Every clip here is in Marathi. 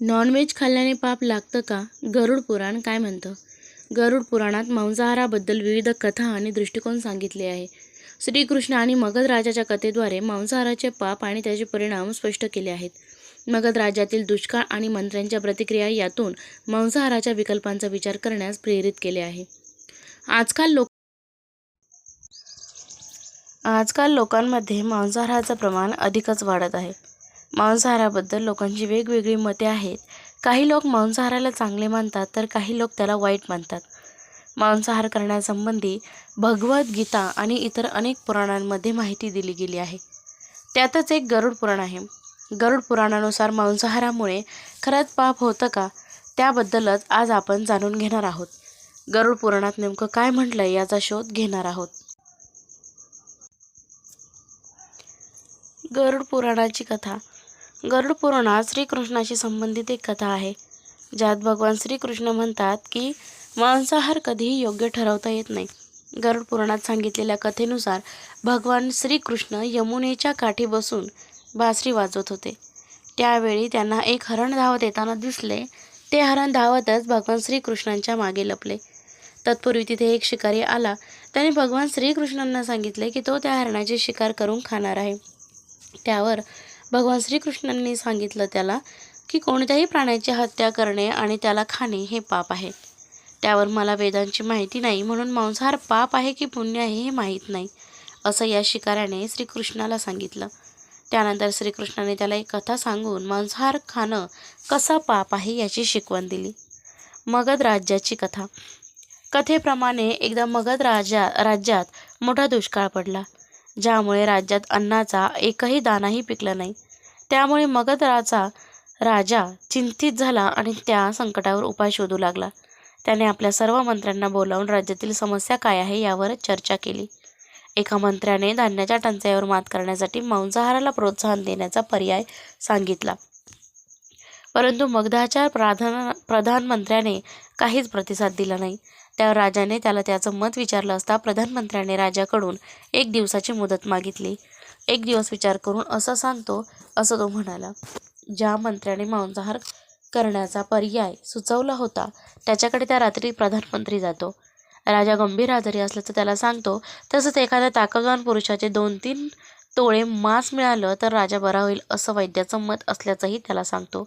नॉनव्हेज खाल्ल्याने पाप लागतं का? गरुड पुराण काय म्हणतं? गरुड पुराणात मांसाहाराबद्दल विविध कथा आणि दृष्टिकोन सांगितले आहे. श्रीकृष्ण आणि मगध राजाच्या कथेद्वारे मांसाहाराचे पाप आणि त्याचे परिणाम स्पष्ट केले आहेत. मगध राज्यातील दुष्काळ आणि मंत्र्यांच्या प्रतिक्रिया यातून मांसाहाराच्या विकल्पांचा विचार करण्यास प्रेरित केले आहे. आजकाल लोक आजकाल लोकांमध्ये मांसाहाराचं प्रमाण अधिकच वाढत आहे. मांसाहाराबद्दल लोकांची वेगवेगळी मते आहेत. काही लोक मांसाहाराला चांगले मानतात तर काही लोक त्याला वाईट मानतात. मांसाहार करण्यासंबंधी भगवद्गीता आणि इतर अनेक पुराणांमध्ये माहिती दिली गेली आहे. त्यातच एक गरुड पुराण आहे. गरुड पुराणानुसार मांसाहारामुळे खरंच पाप होतं का? त्याबद्दलच आज आपण जाणून घेणार आहोत. गरुड पुराणात नेमकं काय म्हटलं याचा शोध घेणार आहोत. गरुड पुराणाची कथा गरुड पुराणात श्रीकृष्णाशी संबंधित एक कथा आहे. ज्यात भगवान श्रीकृष्ण म्हणतात की मांसाहार कधीही योग्य ठरवता येत नाही. गरुड पुराणात सांगितलेल्या कथेनुसार भगवान श्रीकृष्ण यमुनेच्या काठी बसून बासरी वाजवत होते. त्यावेळी त्यांना एक हरण धावत येताना दिसले. ते हरण धावतच भगवान श्रीकृष्णांच्या मागे लपले. तत्पूर्वी तिथे एक शिकारी आला. त्याने भगवान श्रीकृष्णांना सांगितले की तो त्या हरणाची शिकार करून खाणार आहे. त्यावर भगवान श्रीकृष्णांनी सांगितलं त्याला की कोणत्याही प्राण्याची हत्या करणे आणि त्याला खाणे हे पाप आहे. त्यावर मला वेदांची माहिती नाही म्हणून मांसाहार पाप आहे की पुण्य आहे हे माहीत नाही असं या शिकाऱ्याने श्रीकृष्णाला सांगितलं. त्यानंतर श्रीकृष्णाने त्याला एक कथा सांगून मांसाहार खाणं कसं पाप आहे याची शिकवण दिली. मगध राज्याची कथा. कथेप्रमाणे एकदा मगध राजा राज्यात मोठा दुष्काळ पडला. ज्यामुळे राज्यात अन्नाचा एकही दानाही पिकला नाही. त्यामुळे मगधराचा राजा चिंतित झाला आणि त्या संकटावर उपाय शोधू लागला. त्याने आपल्या सर्व मंत्र्यांना बोलावून राज्यातील समस्या काय आहे यावर चर्चा केली. एका मंत्र्याने धान्याच्या टंचाईवर मात करण्यासाठी मांसाहाराला प्रोत्साहन देण्याचा पर्याय सांगितला. परंतु मगधाच्या प्रधान प्रधानमंत्र्याने काहीच प्रतिसाद दिला नाही. त्या राजाने त्याला त्याचं मत विचारलं असता प्रधानमंत्र्याने राजाकडून एक दिवसाची मुदत मागितली. एक दिवस विचार करून असं सांगतो असं तो म्हणाला ज्या मंत्र्याने मांसाहार करण्याचा पर्याय सुचवला होता त्याच्याकडे त्या रात्री प्रधानमंत्री जातो. राजा गंभीर आजारी असल्याचं त्याला सांगतो. तसंच एखाद्या ताकदवान पुरुषाचे दोन तीन तोळे मांस मिळालं तर राजा बरा होईल असं वैद्याचं मत असल्याचंही त्याला सांगतो.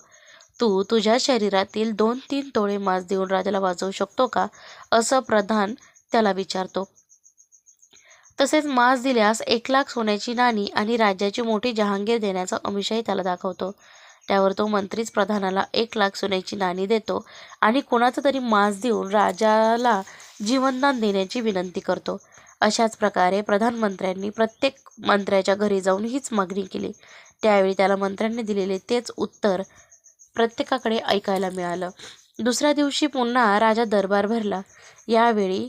तू तुझ्या शरीरातील दोन तीन तोळे मांस देऊन राजाला वाचवू शकतो का? असं प्रधान त्याला विचारतो. तसेच मांस दिल्यास एक लाख सोन्याची नाणी आणि राज्याची मोठी जहांगीर देण्याचा अमिषही त्याला दाखवतो. त्यावर तो मंत्रीच प्रधानाला एक लाख सोन्याची नाणी देतो आणि कोणाचं तरी मांस देऊन राजाला जीवनदान देण्याची विनंती करतो. अशाच प्रकारे प्रधानमंत्र्यांनी प्रत्येक मंत्र्याच्या घरी जाऊन हीच मागणी केली. त्यावेळी त्याला मंत्र्यांनी दिलेले तेच उत्तर प्रत्येकाकडे ऐकायला मिळालं. दुसऱ्या दिवशी पुन्हा राजा दरबार भरला. यावेळी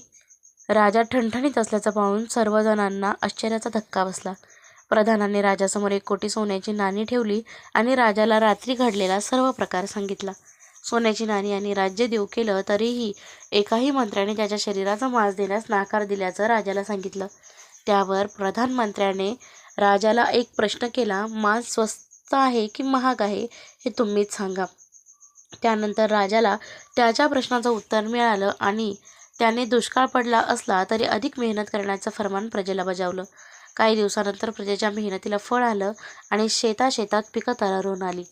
राजा ठणठणीत असल्याचं पाहून सर्वजणांना आश्चर्याचा धक्का बसला. प्रधानाने राजासमोर एक कोटी सोन्याची नाणी ठेवली आणि राजाला रात्री घडलेला सर्व प्रकार सांगितला. सोन्याची नाणी आणि राज्य देऊ केलं तरीही एकाही मंत्र्याने त्याच्या शरीराचा मांस देण्यास नाकार दिल्याचं राजाला सांगितलं. त्यावर प्रधानमंत्र्याने राजाला एक प्रश्न केला मांस स्वस्त आहे की महाग आहे हे तुम्हीच सांगा. त्यानंतर राजाला त्याच्या प्रश्नाचं उत्तर मिळालं आणि त्याने दुष्काळ पडला असला तरी अधिक मेहनत करण्याचं फरमान प्रजेला बजावलं. काही दिवसानंतर प्रजेच्या मेहनतीला फळ आलं आणि शेता शेतात पिकं तरारून आली.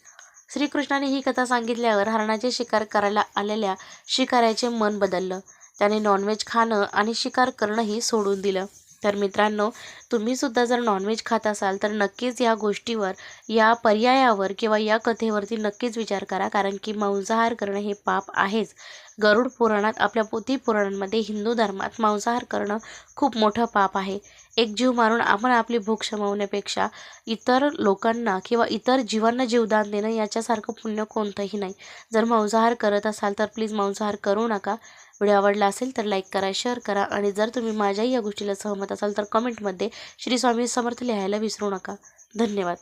श्रीकृष्णाने ही कथा सांगितल्यावर हरणाचे शिकार करायला आलेल्या शिकाऱ्याचे मन बदललं. त्याने नॉनव्हेज खाणं आणि शिकार करणंही सोडून दिलं. तर मित्रांनो तुम्हीसुद्धा जर नॉनव्हेज खात असाल तर नक्कीच या गोष्टीवर या पर्यायावर किंवा या कथेवरती नक्कीच विचार करा कारण की मांसाहार करणं हे पाप आहेच. गरुड पुराणात आपल्या पोथी पुराणांमध्ये हिंदू धर्मात मांसाहार करणं खूप मोठं पाप आहे. एक जीव मारून आपण आपली भूक शमवण्यापेक्षा इतर लोकांना किंवा इतर जीवांना जीवदान देणं याच्यासारखं पुण्य कोणतंही नाही. जर मांसाहार करत असाल तर प्लीज मांसाहार करू नका. व्हिडिओ आवडला असेल तर लाईक करा शेअर करा आणि जर तुम्ही माझ्याही या गोष्टीला सहमत असाल तर कमेंटमध्ये श्री स्वामी समर्थ लिहायला विसरू नका. धन्यवाद.